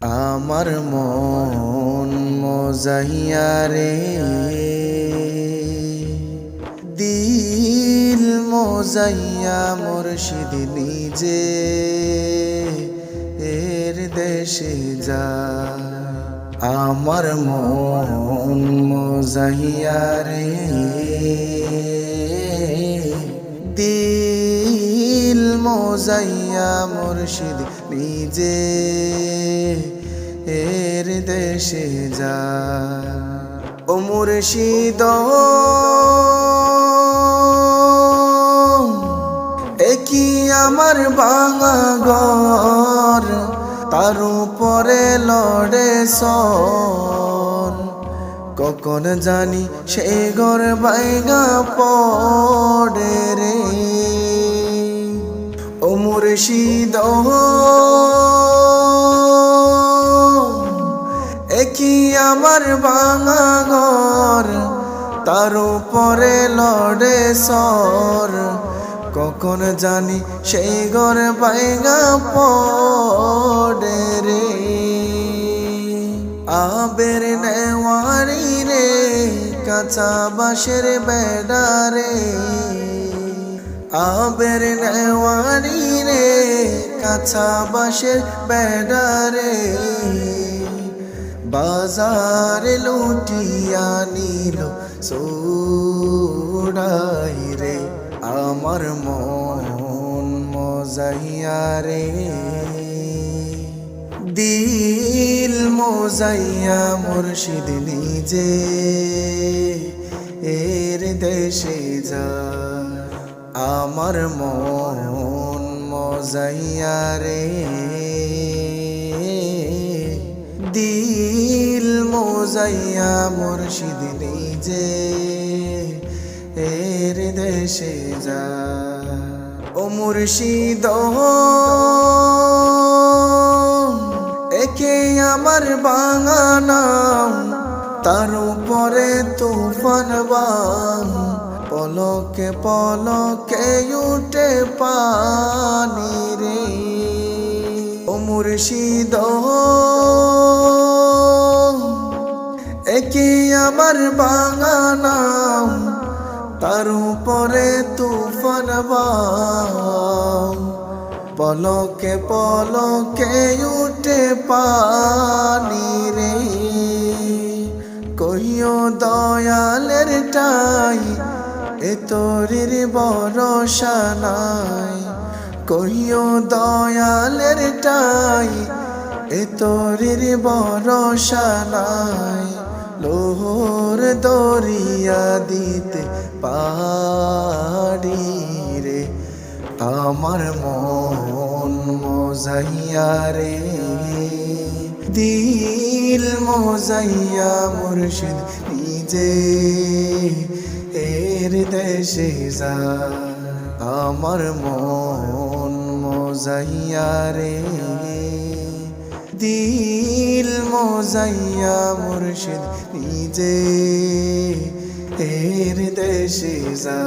আমার মন মজাইয়া রে। দিল মজাইয়া মুর্শিদ নিজে। এর দেশে যা। আমার মন মজাইয়া রে। দিল মজাইয়া মুর্শিদ নিজে এর দেশে যা। ও মুর্শিদ একই আমার বাঙা ঘর? তার উপরে লড়ে সন কখন জানি সে ঘর বাইগা পড়ে রে। মুর্শিদ একই আমার বাঙা ঘর? তার উপরে লড়ে সর। কখন জানি সেই ঘর বাইগা পড়ে রে। আবের নেওয়ারি রে, কাঁচা বাঁশের বেড়া রে। আবের নেওয়ারি রে, কাঁচা বাঁশের বেড়া রে বাজার লুটিয়া নিল সোড়াই রে, আমার মন মজাইয়া রে। দিল মজাইয়া মুর্শিদ নিজে, এর দেশে যা আমার মন মজাইয়া রে। দিল মজাইয়া মুর্শিদ নিজে, এর দেশে যা। ও মুর্শিদ, একে আমার বাঙানাম তার উপরে তুফান বাম। পলকে পলকে উঠে পানি রে। ও মুর্শিদ একে আমার বাঙানাম তার উপরে তুফান পলকে পলকে উঠে পানি রে। কহিও দয়ালের টাই এ তোরির ভরসা নাই। কহিও দয়ালের টাই, এ তোরির ভরসা নাই। লোহর দরিয়া দিতে পারি রে, আমার মন মজাইয়া রে। দিল মজাইয়া মুর্শিদ নিজে এর দেশে যা আমার মন মজাইয়া রে। দিল মজাইয়া মুর্শিদ নিজে এর দেশে যা